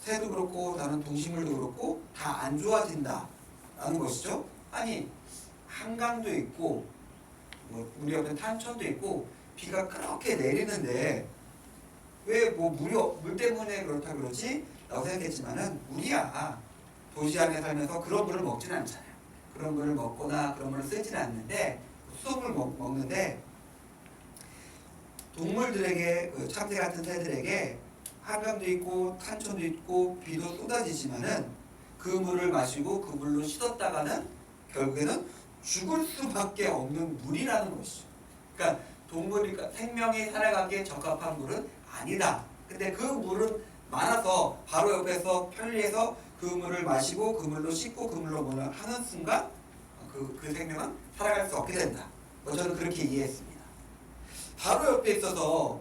새도 그렇고 다른 동식물도 그렇고 다 안 좋아진다라는 것이죠. 아니 한강도 있고 뭐 우리 옆에 탄천도 있고 비가 그렇게 내리는데 왜 뭐 물이 없- 물 때문에 그렇다 그러지? 라고 생각했지만은 우리야 도시 안에 살면서 그런 물을 먹지는 않잖아요. 그런 물을 먹거나 그런 물을 쓰지는 않는데 수돗물 먹, 먹는데 동물들에게 그 참새 같은 새들에게 한강도 있고 탄천도 있고 비도 쏟아지지만은 그 물을 마시고 그 물로 씻었다가는 결국에는 죽을 수밖에 없는 물이라는 것이죠. 그러니까 동물이 생명이 살아가기에 적합한 물은 아니다. 근데 그 물은 많아서 바로 옆에서 편리해서 그 물을 마시고 그 물로 씻고 그 물로 뭐를 하는 순간 그, 그 생명은 살아갈 수 없게 된다. 뭐 저는 그렇게 이해했습니다. 바로 옆에 있어서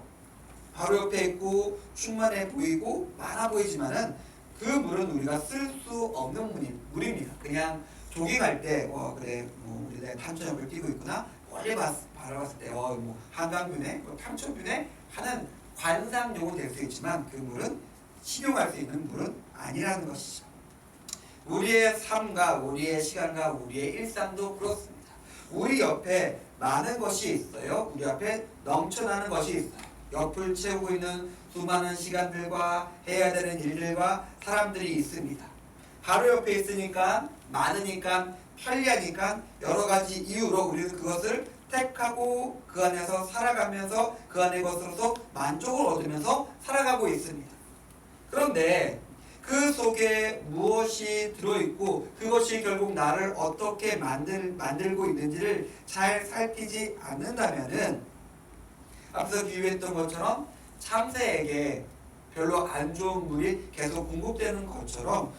바로 옆에 있고 충만해 보이고 많아 보이지만은 그 물은 우리가 쓸 수 없는 물이, 물입니다. 그냥 조깅할 때, 어 그래, 뭐 우리 내 탄천역을 뛰고 있구나. 멀리 봤, 바라봤을 때, 어 뭐 한강뷰네, 뭐 탄천뷰네 하는 관상용은 될 수 있지만 그 물은 식용할 수 있는 물은 아니라는 것이죠. 우리의 삶과 우리의 시간과 우리의 일상도 그렇습니다. 우리 옆에 많은 것이 있어요. 우리 앞에 넘쳐나는 것이 있어요. 옆을 채우고 있는 수많은 시간들과 해야 되는 일들과 사람들이 있습니다. 바로 옆에 있으니까 많으니까 편리하니까 여러 가지 이유로 우리는 그것을 택하고 그 안에서 살아가면서 그 안의 것으로서 만족을 얻으면서 살아가고 있습니다. 그런데 그 속에 무엇이 들어있고 그것이 결국 나를 어떻게 만들, 만들고 있는지를 잘 살피지 않는다면은 앞서 비유했던 것처럼 참새에게 별로 안 좋은 물이 계속 공급되는 것처럼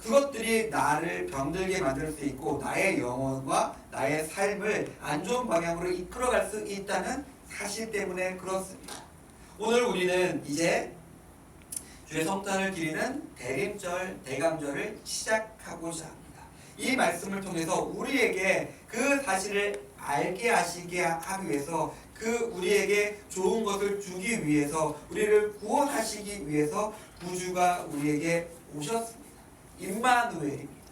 그것들이 나를 병들게 만들 수 있고 나의 영혼과 나의 삶을 안 좋은 방향으로 이끌어갈 수 있다는 사실 때문에 그렇습니다. 오늘 우리는 이제 주의 성탄을 기리는 대림절, 대감절을 시작하고자 합니다. 이 말씀을 통해서 우리에게 그 사실을 알게 하시게 하기 위해서 그 우리에게 좋은 것을 주기 위해서 우리를 구원하시기 위해서 구주가 우리에게 오셨습니다. 임마누엘입니다.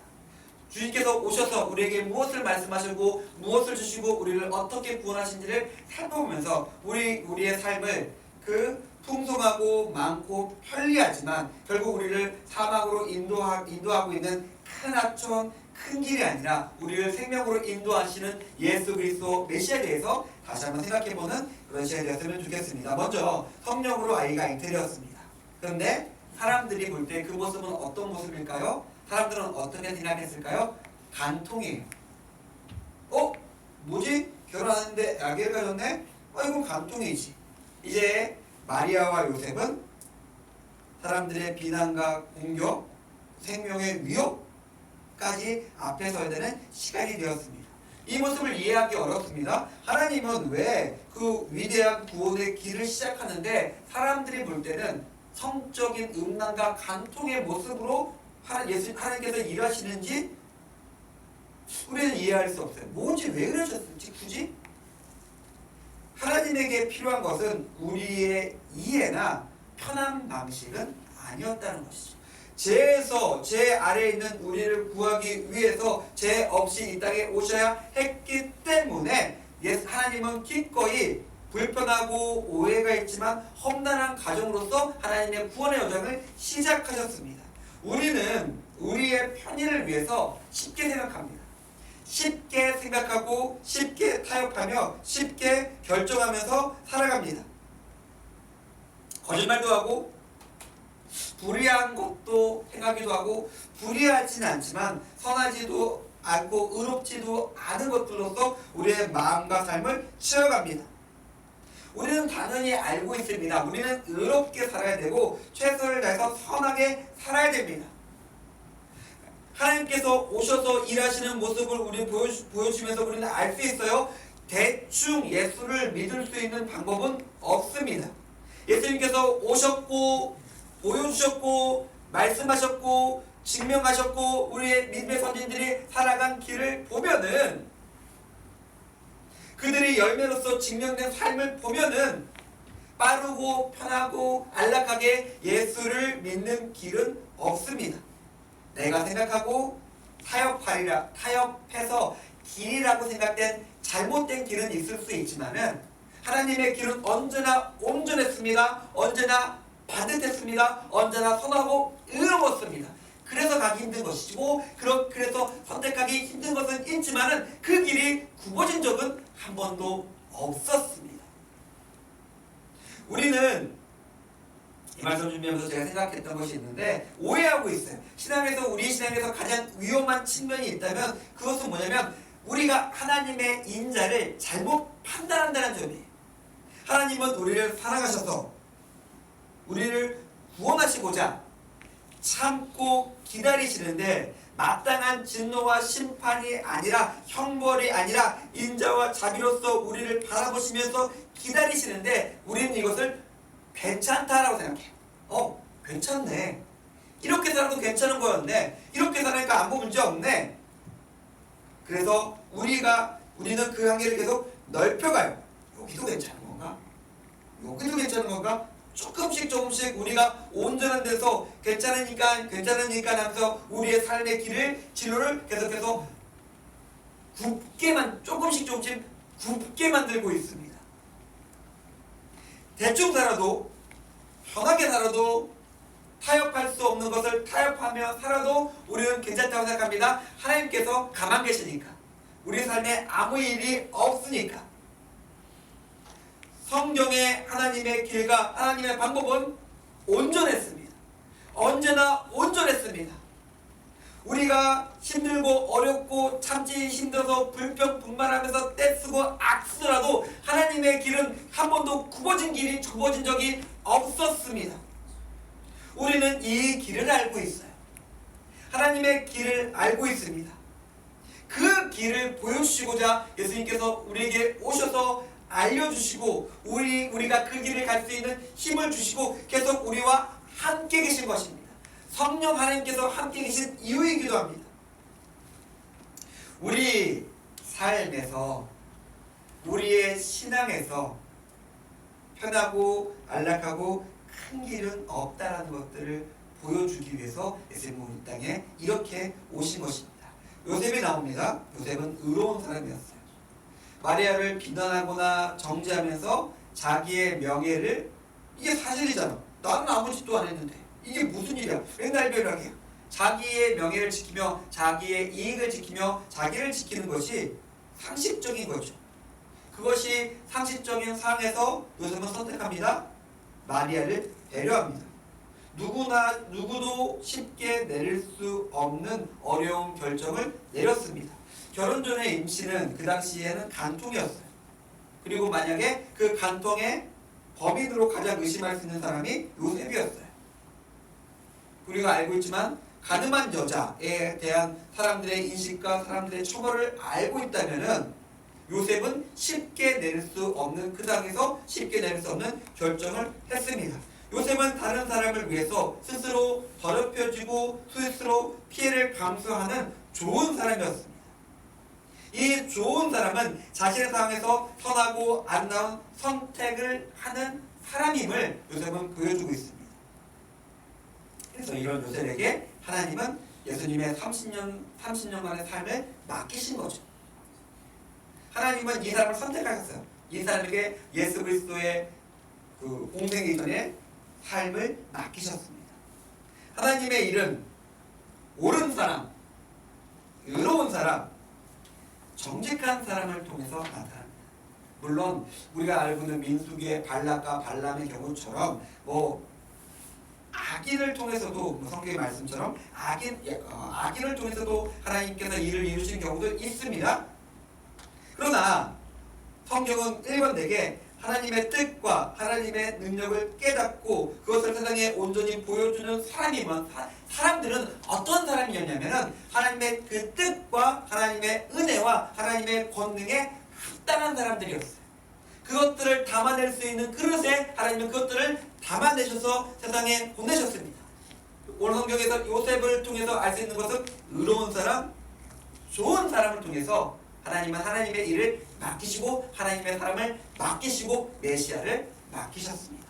주님께서 오셔서 우리에게 무엇을 말씀하시고 무엇을 주시고 우리를 어떻게 구원하신지를 살펴보면서 우리 우리의 삶을 그 풍성하고 많고 편리하지만 결국 우리를 사막으로 인도하, 인도하고 있는 큰 하천 큰 길이 아니라 우리를 생명으로 인도하시는 예수 그리스도 메시아에 대해서 다시 한번 생각해보는 그런 시간이 되었으면 좋겠습니다. 먼저 성령으로 아이가 잉태되었습니다. 그런데 사람들이 볼 때 그 모습은 어떤 모습일까요? 사람들은 어떻게 생각했을까요? 간통이에요. 어? 뭐지? 결혼하는데 아기를 가졌네? 어, 이건 간통이지. 이제 마리아와 요셉은 사람들의 비난과 공격, 생명의 위협 까지 앞에 서야 되는 시간이 되었습니다. 이 모습을 이해하기 어렵습니다. 하나님은 왜 그 위대한 구원의 길을 시작하는데 사람들이 볼 때는 성적인 음란과 간통의 모습으로 하나님께서 일하시는지 우리는 이해할 수 없어요. 뭔지 왜 그러셨을지 굳이 하나님에게 필요한 것은 우리의 이해나 편한 방식은 아니었다는 것이죠. 죄에서 죄 아래에 있는 우리를 구하기 위해서 죄 없이 이 땅에 오셔야 했기 때문에 하나님은 기꺼이 불편하고 오해가 있지만 험난한 가정으로서 하나님의 구원의 여정을 시작하셨습니다. 우리는 우리의 편의를 위해서 쉽게 생각합니다. 쉽게 생각하고 쉽게 타협하며 쉽게 결정하면서 살아갑니다. 거짓말도 하고 불의한 것도 행하기도 하고 불의하진 않지만 선하지도 않고 의롭지도 않은 것들로서 우리의 마음과 삶을 채워갑니다. 우리는 당연히 알고 있습니다. 우리는 의롭게 살아야 되고 최선을 다해서 선하게 살아야 됩니다. 하나님께서 오셔서 일하시는 모습을 우리 보여주, 보여주면서 우리는 알 수 있어요. 대충 예수를 믿을 수 있는 방법은 없습니다. 예수님께서 오셨고 보여주셨고 말씀하셨고 증명하셨고 우리의 믿음의 선진들이 살아간 길을 보면은 그들이 열매로서 증명된 삶을 보면은 빠르고 편하고 안락하게 예수를 믿는 길은 없습니다. 내가 생각하고 타협하리라 타협해서 길이라고 생각된 잘못된 길은 있을 수 있지만은 하나님의 길은 언제나 온전했습니다. 언제나 반듯했습니다. 언제나 선하고 의로웠습니다. 그래서 가기 힘든 것이고 그래서 선택하기 힘든 것은 있지만은 그 길이 굽어진 적은 한 번도 없었습니다. 우리는 이 말씀 준비하면서 제가 생각했던 것이 있는데 오해하고 있어요. 신앙에서 우리 신앙에서 가장 위험한 측면이 있다면 그것은 뭐냐면 우리가 하나님의 인자를 잘못 판단한다는 점이에요. 하나님은 우리를 사랑하셔서 우리를 구원하시고자 참고 기다리시는데 마땅한 진노와 심판이 아니라 형벌이 아니라 인자와 자비로서 우리를 바라보시면서 기다리시는데 우리는 이것을 괜찮다라고 생각해. 어, 괜찮네. 이렇게 살아도 괜찮은 거였네. 이렇게 살니까 아무 문제 없네. 그래서 우리가 우리는 그 한계를 계속 넓혀가요. 여기도 괜찮은 건가? 여기도 괜찮은 건가? 조금씩 조금씩 우리가 온전한 데서 괜찮으니까 괜찮으니까 하면서 우리의 삶의 길을 진로를 계속해서 굽게만 조금씩 조금씩 굽게 만들고 있습니다. 대충 살아도 편하게 살아도 타협할 수 없는 것을 타협하며 살아도 우리는 괜찮다고 생각합니다. 하나님께서 가만 계시니까 우리 삶에 아무 일이 없으니까 성경의 하나님의 길과 하나님의 방법은 온전했습니다. 언제나 온전했습니다. 우리가 힘들고 어렵고 참지 힘들어서 불평불만하면서 떼쓰고 악쓰라도 하나님의 길은 한 번도 굽어진 길이 좁어진 적이 없었습니다. 우리는 이 길을 알고 있어요. 하나님의 길을 알고 있습니다. 그 길을 보여주시고자 예수님께서 우리에게 오셔서 알려주시고 우리 우리가 그 길을 갈 수 있는 힘을 주시고 계속 우리와 함께 계신 것입니다. 성령 하나님께서 함께 계신 이유이기도 합니다. 우리 삶에서 우리의 신앙에서 편하고 안락하고 큰 길은 없다라는 것들을 보여주기 위해서 예수님은 땅에 이렇게 오신 것입니다. 요셉이 나옵니다. 요셉은 의로운 사람이었어요. 마리아를 비난하거나 정죄하면서 자기의 명예를 이게 사실이잖아. 나는 아무 짓도 안 했는데 이게 무슨 일이야? 맨날 변하게 자기의 명예를 지키며 자기의 이익을 지키며 자기를 지키는 것이 상식적인 거죠. 그것이 상식적인 상황에서 요셉은 선택합니다. 마리아를 배려합니다. 누구나 누구도 쉽게 내릴 수 없는 어려운 결정을 내렸습니다. 결혼 전에 임신은 그 당시에는 간통이었어요. 그리고 만약에 그 간통의 범인으로 가장 의심할 수 있는 사람이 요셉이었어요. 우리가 알고 있지만 가늠한 여자에 대한 사람들의 인식과 사람들의 처벌을 알고 있다면은 요셉은 쉽게 내릴 수 없는 그 당에서 쉽게 내릴 수 없는 결정을 했습니다. 요셉은 다른 사람을 위해서 스스로 더럽혀지고 스스로 피해를 감수하는 좋은 사람이었습니다. 이 좋은 사람은 자신의 상황에서 선하고 아름다운 선택을 하는 사람임을 요셉은 보여주고 있습니다. 그래서 이런 요셉에게 하나님은 예수님의 30년 30년간의 삶을 맡기신 거죠. 하나님은 이 사람을 선택하셨어요. 이 사람에게 예수 그리스도의 그 공생이 전에 삶을 맡기셨습니다. 하나님의 일은 옳은 사람, 의로운 사람, 정직한 사람을 통해서 나타납니다. 물론 우리가 알고 있는 민수기의 발락과 발람의 경우처럼 뭐 악인을 통해서도 뭐 성경의 말씀처럼 악인 어, 악인을 통해서도 하나님께서 일을 이루시는 경우도 있습니다. 그러나 성경은 일관되게 하나님의 뜻과 하나님의 능력을 깨닫고 그것을 세상에 온전히 보여주는 사람이면 사- 사람들은 어떤 사람이었냐면은 하나님의 그 뜻과 하나님의 은혜와 하나님의 권능에 합당한 사람들이었어요. 그것들을 담아낼 수 있는 그릇에 하나님은 그것들을 담아내셔서 세상에 보내셨습니다. 오늘 성경에서 요셉을 통해서 알 수 있는 것은 의로운 사람, 좋은 사람을 통해서 하나님은 하나님의 일을 맡기시고 하나님의 사람을 맡기시고 메시아를 맡기셨습니다.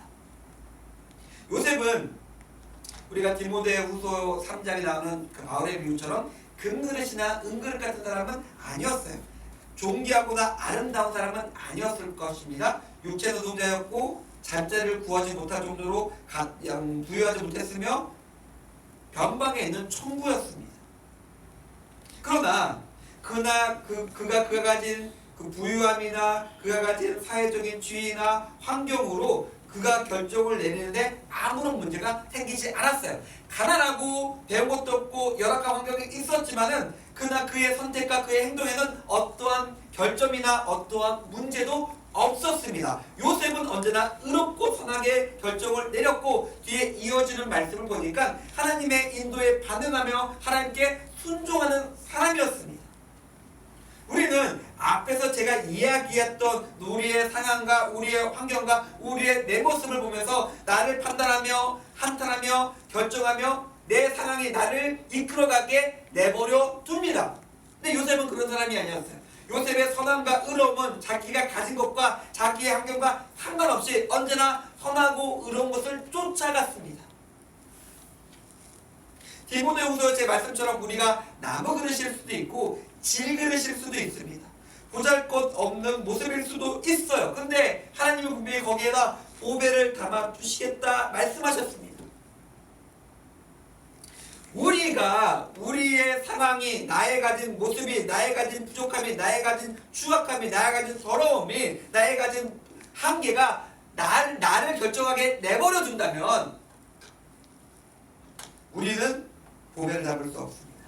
요셉은 우리가 디모데 후서 3장에 나오는 그 바울의 비유처럼 금그릇이나 은그릇 같은 사람은 아니었어요. 존귀하거나 아름다운 사람은 아니었을 것입니다. 육체 노동자였고 잔재를 구하지 못할 정도로 부유하지 못했으며 변방에 있는 총부였습니다. 그러나 그나 그 그가 그가 가진 그 부유함이나 그가 가진 사회적인 지위나 환경으로 그가 결정을 내리는데 아무런 문제가 생기지 않았어요. 가난하고 배운 것도 없고 열악한 환경이 있었지만은 그나 그의 선택과 그의 행동에는 어떠한 결점이나 어떠한 문제도 없었습니다. 요셉은 언제나 의롭고 선하게 결정을 내렸고 뒤에 이어지는 말씀을 보니까 하나님의 인도에 반응하며 하나님께 순종하는 사람이었습니다. 우리는 앞에서 제가 이야기했던 우리의 상황과 우리의 환경과 우리의 내 모습을 보면서 나를 판단하며 한탄하며 결정하며 내 상황이 나를 이끌어가게 내버려 둡니다. 근데 요셉은 그런 사람이 아니었어요. 요셉의 선함과 의로움은 자기가 가진 것과 자기의 환경과 상관없이 언제나 선하고 의로운 것을 쫓아갔습니다. 디모데후서 제 말씀처럼 우리가 나무 그릇일 수도 있고 질 그릇일 수도 있습니다. 보잘것 없는 모습일 수도 있어요. 근데 하나님은 분명히 거기에다 보배를 담아 주시겠다 말씀하셨습니다. 우리가 우리의 상황이 나의 가진 모습이 나의 가진 부족함이 나의 가진 추악함이 나의 가진 더러움이 나의 가진 한계가 나를, 나를 결정하게 내버려 둔다면 우리는 보배를 잡을 수 없습니다.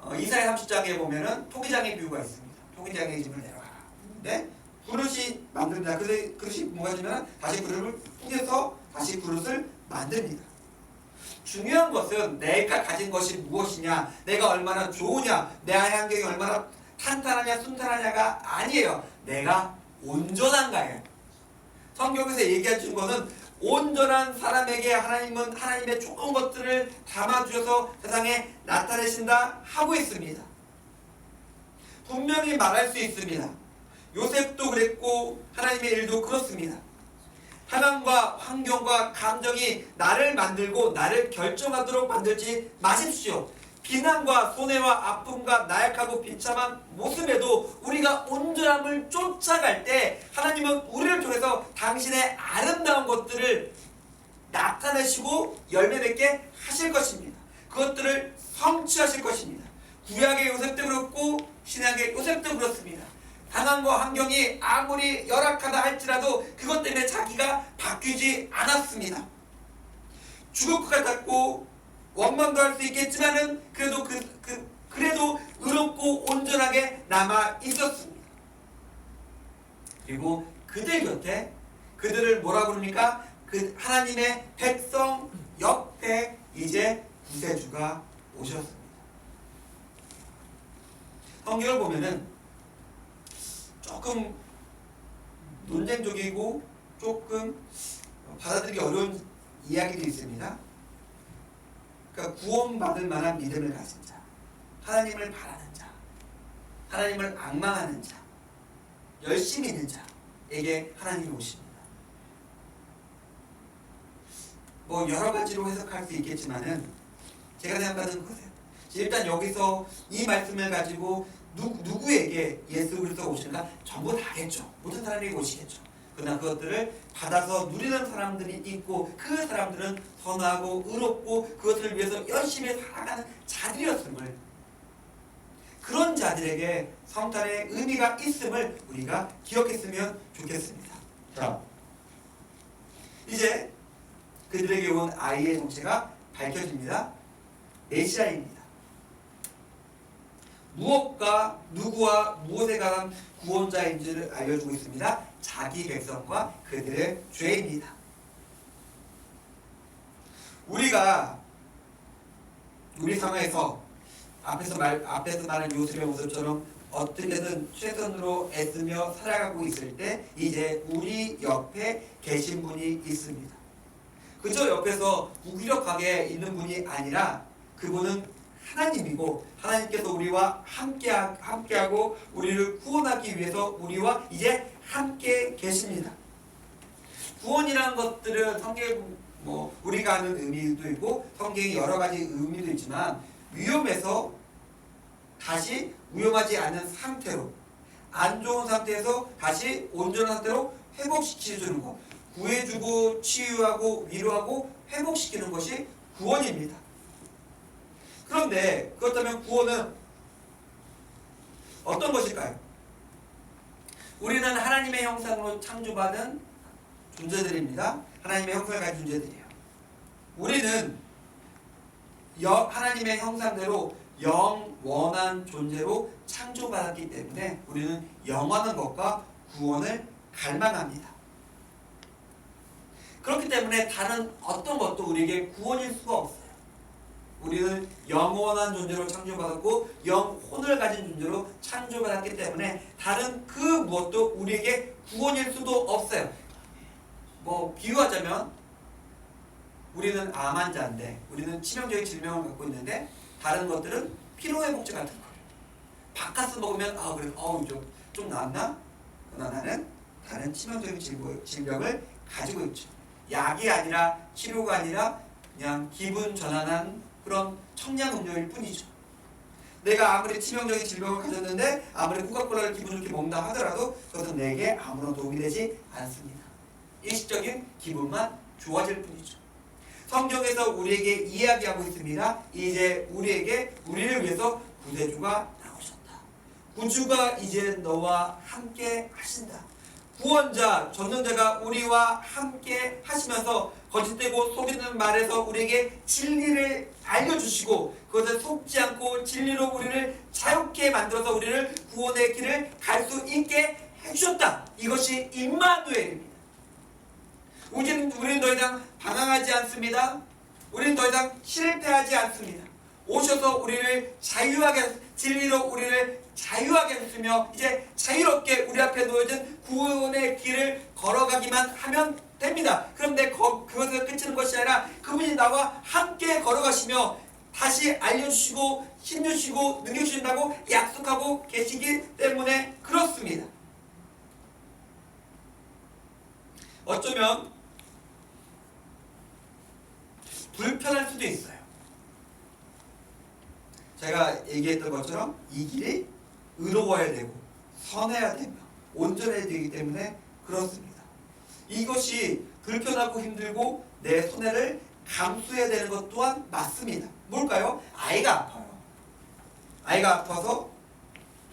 어, 이사야 30장에 보면은 토기장의 비유가 있습니다. 토기장의 집을 내려가라. 네? 그릇이 만듭니다. 그릇, 그릇이 되면 다시 그릇을 뿌려서 다시 그릇을 만듭니다. 중요한 것은 내가 가진 것이 무엇이냐, 내가 얼마나 좋으냐, 내 환경이 얼마나 탄탄하냐, 순탄하냐가 아니에요. 내가 온전한가예요. 성경에서 얘기해 준 것은 온전한 사람에게 하나님은 하나님의 좋은 것들을 담아주셔서 세상에 나타내신다 하고 있습니다. 분명히 말할 수 있습니다. 요셉도 그랬고 하나님의 일도 그렇습니다. 상황과 환경과 감정이 나를 만들고 나를 결정하도록 만들지 마십시오. 비난과 손해와 아픔과 나약하고 비참한 모습에도 우리가 온전함을 쫓아갈 때 하나님은 우리를 통해서 당신의 아름다운 것들을 나타내시고 열매 맺게 하실 것입니다. 그것들을 성취하실 것입니다. 구약의 요셉도 그렇고 신약의 요셉도 그렇습니다. 상황과 환경이 아무리 열악하다 할지라도 그것 때문에 자기가 바뀌지 않았습니다. 죽을 것 같았고 원망도 할 수 있겠지만은 그래도 그, 그 그래도 의롭고 온전하게 남아 있었습니다. 그리고 그들 곁에 그들을 뭐라 부릅니까? 그 하나님의 백성 옆에 이제 구세주가 오셨습니다. 성경을 보면은 조금 논쟁적이고 조금 받아들이기 어려운 이야기도 있습니다. 그러니까 구원받을 만한 믿음을 가진 자, 하나님을 바라는 자, 하나님을 악망하는 자, 열심히 있는 자에게 하나님이 오십니다. 뭐 여러 가지로 해석할 수 있겠지만은 제가 생각하는 것은 일단 여기서 이 말씀을 가지고 누, 누구에게 예수 그리스도가 오시는가 전부 다겠죠. 모든 사람에게 오시겠죠. 그러나 그것들을 받아서 누리는 사람들이 있고 그 사람들은 선하고 의롭고 그것을 위해서 열심히 살아가는 자들이었음을 그런 자들에게 성탄의 의미가 있음을 우리가 기억했으면 좋겠습니다. 자, 이제 그들에게 온 아이의 정체가 밝혀집니다. 메시아입니다. 무엇과 누구와 무엇에 관한 구원자인지를 알려주고 있습니다. 자기 백성과 그들의 죄입니다. 우리가 우리 상황에서 앞에서 말 앞에서 말한 요셉의 모습처럼 어떻게든 최선으로 애쓰며 살아가고 있을 때 이제 우리 옆에 계신 분이 있습니다. 그저 옆에서 무기력하게 있는 분이 아니라 그분은 하나님이고 하나님께서 우리와 함께 함께하고 우리를 구원하기 위해서 우리와 이제 함께 계십니다. 구원이라는 것들은 성경 뭐 우리가 아는 의미도 있고 성경이 여러 가지 의미도 있지만 위험해서 다시 위험하지 않은 상태로 안 좋은 상태에서 다시 온전한 상태로 회복시켜주는 것 구해주고 치유하고 위로하고 회복시키는 것이 구원입니다. 그런데 그렇다면 구원은 어떤 것일까요? 우리는 하나님의 형상으로 창조받은 존재들입니다. 하나님의 형상을 가진 존재들이에요. 우리는 여, 하나님의 형상대로 영원한 존재로 창조받았기 때문에 우리는 영원한 것과 구원을 갈망합니다. 그렇기 때문에 다른 어떤 것도 우리에게 구원일 수가 없어요. 우리는 영원한 존재로 창조받았고 영혼을 가진 존재로 창조받았기 때문에 다른 그 무엇도 우리에게 구원일 수도 없어요. 뭐 비유하자면 우리는 암 환자인데 우리는 치명적인 질병을 갖고 있는데 다른 것들은 피로회복제 같은 거예요. 바카스 먹으면 아 그래 어우 좀좀 나았나? 그러나 나는 다른 치명적인 질병- 질병을 가지고 있죠. 약이 아니라 치료가 아니라 그냥 기분 전환한 그런 청량 음료일 뿐이죠. 내가 아무리 치명적인 질병을 가졌는데 아무리 코카콜라를 기분 좋게 먹는다 하더라도 그것은 내게 아무런 도움이 되지 않습니다. 일시적인 기분만 좋아질 뿐이죠. 성경에서 우리에게 이야기하고 있습니다. 이제 우리에게 우리를 위해서 구세주가 나오셨다. 구주가 이제 너와 함께 하신다. 구원자, 전능자가 우리와 함께 하시면서 거짓되고 속이는 말에서 우리에게 진리를 알려주시고 그것에 속지 않고 진리로 우리를 자유케 만들어서 우리를 구원의 길을 갈 수 있게 해주셨다. 이것이 임마누엘입니다. 우리는, 우리는 더 이상 방황하지 않습니다. 우리는 더 이상 실패하지 않습니다. 오셔서 우리를 자유하게 진리로 우리를 자유하게 했으며 이제 자유롭게 우리 앞에 놓여진 구원의 길을 걸어가기만 하면 됩니다. 그런데 거, 그것에서 끝이는 것이 아니라 그분이 나와 함께 걸어가시며 다시 알려주시고 힘주시고 능력 주신다고 약속하고 계시기 때문에 그렇습니다. 어쩌면 불편할 수도 있어요. 제가 얘기했던 것처럼 이 길이 의로워야 되고 선해야 되며 온전해야 되기 때문에 그렇습니다. 이것이 불편하고 힘들고 내 손해를 감수해야 되는 것 또한 맞습니다. 뭘까요? 아이가 아파요. 아이가 아파서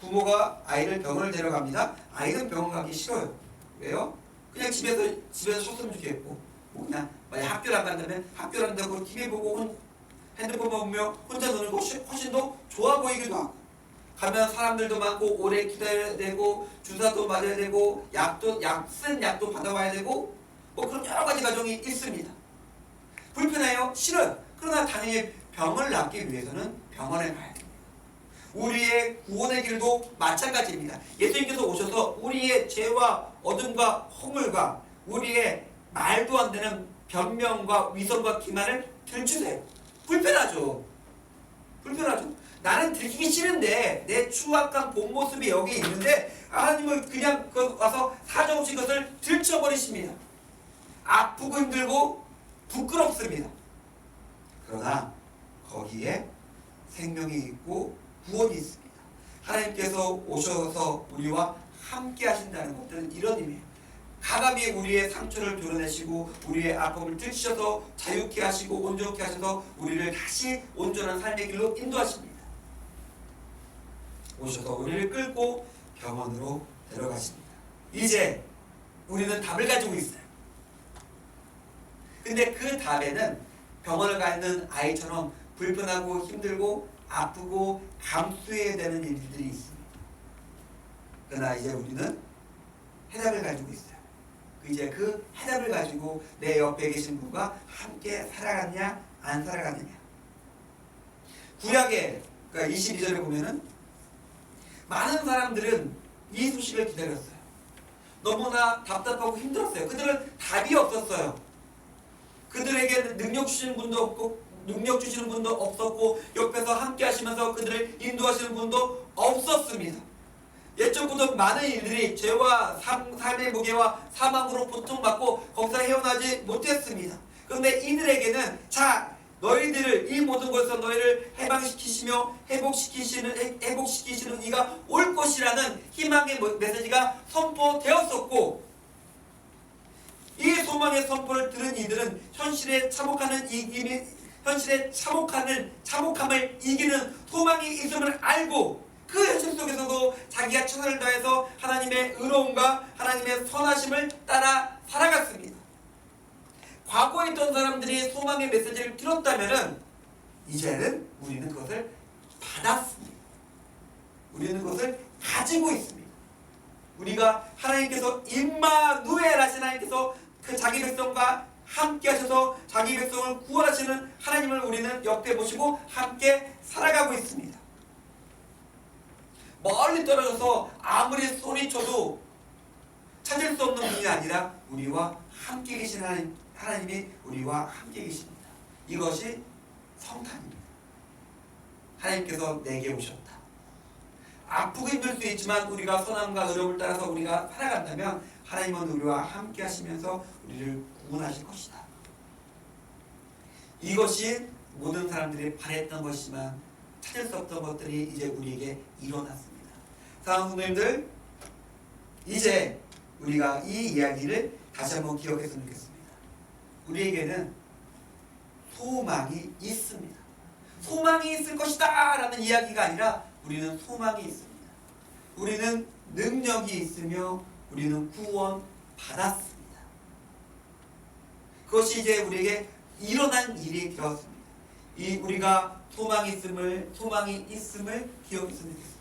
부모가 아이를 병원을 데려갑니다. 아이는 병원 가기 싫어요. 왜요? 그냥 집에서 집에서 쉬었으면 좋겠고 뭐 그냥 만약 학교를 안 간다면 학교를 안 가고 TV 보고 혼- 핸드폰 보며 혼자 노는 것이 훨씬 더 좋아 보이기도 하고 가면 사람들도 많고 오래 기다려야 되고 주사도 맞아야 되고 약도 약 쓴 약도 받아와야 되고 뭐 그런 여러 가지 과정이 있습니다. 불편해요? 싫어요. 그러나 당연히 병을 낫기 위해서는 병원에 가야 됩니다. 우리의 구원의 길도 마찬가지입니다. 예수님께서 오셔서 우리의 죄와 어둠과 허물과 우리의 말도 안 되는 변명과 위선과 기만을 들추세요. 불편하죠. 불편하죠. 나는 들키기 싫은데 내 추악한 본 모습이 여기 있는데 하나님은 그냥 그 와서 사정없이 그것을 들춰버리십니다. 아프고 힘들고 부끄럽습니다. 그러나 거기에 생명이 있고 구원이 있습니다. 하나님께서 오셔서 우리와 함께 하신다는 것들은 이런 의미예요. 가감히 우리의 상처를 드러내시고 우리의 아픔을 들으셔서 자유케 하시고 온전케 하셔서 우리를 다시 온전한 삶의 길로 인도하십니다. 오셔서 우리를 끌고 병원으로 데려가십니다. 이제 우리는 답을 가지고 있어요. 근데 그 답에는 병원을 가 있는 아이처럼 불편하고 힘들고 아프고 감수해야 되는 일들이 있습니다. 그러나 이제 우리는 해답을 가지고 있어요. 이제 그 해답을 가지고 내 옆에 계신 분과 함께 살아갔냐 안 살아갔느냐. 구약의 그러니까 22절에 보면은 많은 사람들은 이 소식을 기다렸어요. 너무나 답답하고 힘들었어요. 그들은 답이 없었어요. 그들에게 능력 주시는 분도 없고 능력 주시는 분도 없었고 옆에서 함께 하시면서 그들을 인도하시는 분도 없었습니다. 옛적부터 많은 일들이 죄와 삶, 삶의 무게와 사망으로 고통받고 거기서 헤어나지 못했습니다. 그런데 이들에게는 자 너희들을 이 모든 것에서 너희를 해방시키시며 회복시키시는 해- 회복시키시는 이가 올 것이라는 희망의 뭐- 메시지가 선포되었었고 이 소망의 선포를 들은 이들은 현실에 참혹하는 이김이 현실에 참혹하는 참혹함을 이기는 소망이 있음을 알고 그 현실 속에서도 자기가 최선을 다해서 하나님의 의로움과 하나님의 선하심을 따라 살아갔습니다. 과거에 있던 사람들이 소망의 메시지를 들었다면은 이제는 우리는 그것을 받았습니다. 우리는 그것을 가지고 있습니다. 우리가 하나님께서 임마누엘 하신 하나님께서 그 자기 백성과 함께 하셔서 자기 백성을 구원하시는 하나님을 우리는 옆에 모시고 함께 살아가고 있습니다. 멀리 떨어져서 아무리 소리쳐도 찾을 수 없는 분이 아니라 우리와 함께 계신 하나님, 하나님이 우리와 함께 계십니다. 이것이 성탄입니다. 하나님께서 내게 오셨다. 아프고 힘들 수 있지만 우리가 선함과 의로움을 따라서 우리가 살아간다면 하나님은 우리와 함께 하시면서 우리를 구원하실 것이다. 이것이 모든 사람들이 바랬던 것이지만 찾을 수 없던 것들이 이제 우리에게 일어났습니다. 사랑하는 성도님들, 이제 우리가 이 이야기를 다시 한번 기억했으면 좋겠습니다. 우리에게는 소망이 있습니다. 소망이 있을 것이다 라는 이야기가 아니라 우리는 소망이 있습니다. 우리는 능력이 있으며 우리는 구원 받았습니다. 그것이 이제 우리에게 일어난 일이 되었습니다. 이 우리가 소망이 있음을 소망이 있음을 기억했으면 좋겠습니다.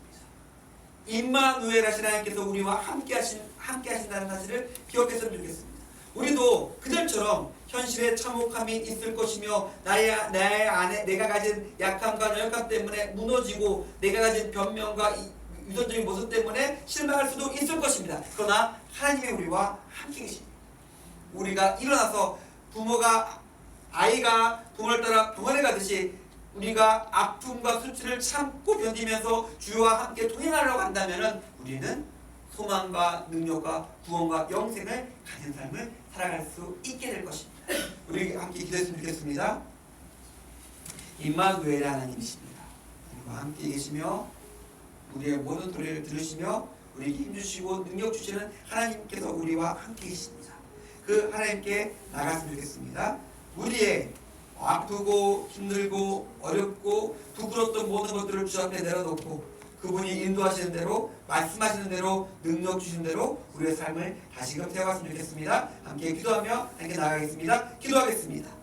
임마누엘 하신 하나님께서 우리와 함께 하신 함께 하신다는 사실을 기억했으면 좋겠습니다. 우리도 그들처럼 현실에 참혹함이 있을 것이며 나의 나의 안에 내가 가진 약함과 연약함 때문에 무너지고 내가 가진 변명과 이- 유전적인 모습 때문에 실망할 수도 있을 것입니다. 그러나 하나님의 우리와 함께 계십니다. 우리가 일어나서 부모가 아이가 부모를 따라 병원에 가듯이 우리가 아픔과 수치를 참고 견디면서 주와 함께 동행하려고 한다면은 우리는 소망과 능력과 구원과 영생을 가진 삶을 살아갈 수 있게 될 것입니다. 우리 함께 기도했으면 좋겠습니다. 임마누엘 하나님이십니다. 우리와 함께 계시며 우리의 모든 소리를 들으시며 우리에게 힘주시고 능력 주시는 하나님께서 우리와 함께 계십니다. 그 하나님께 나갔으면 좋겠습니다. 우리의 아프고 힘들고 어렵고 부끄럽던 모든 것들을 주 앞에 내려놓고 그분이 인도하시는 대로 말씀하시는 대로 능력 주시는 대로 우리의 삶을 다시금 세워갔으면 좋겠습니다. 함께 기도하며 함께 나가겠습니다. 기도하겠습니다.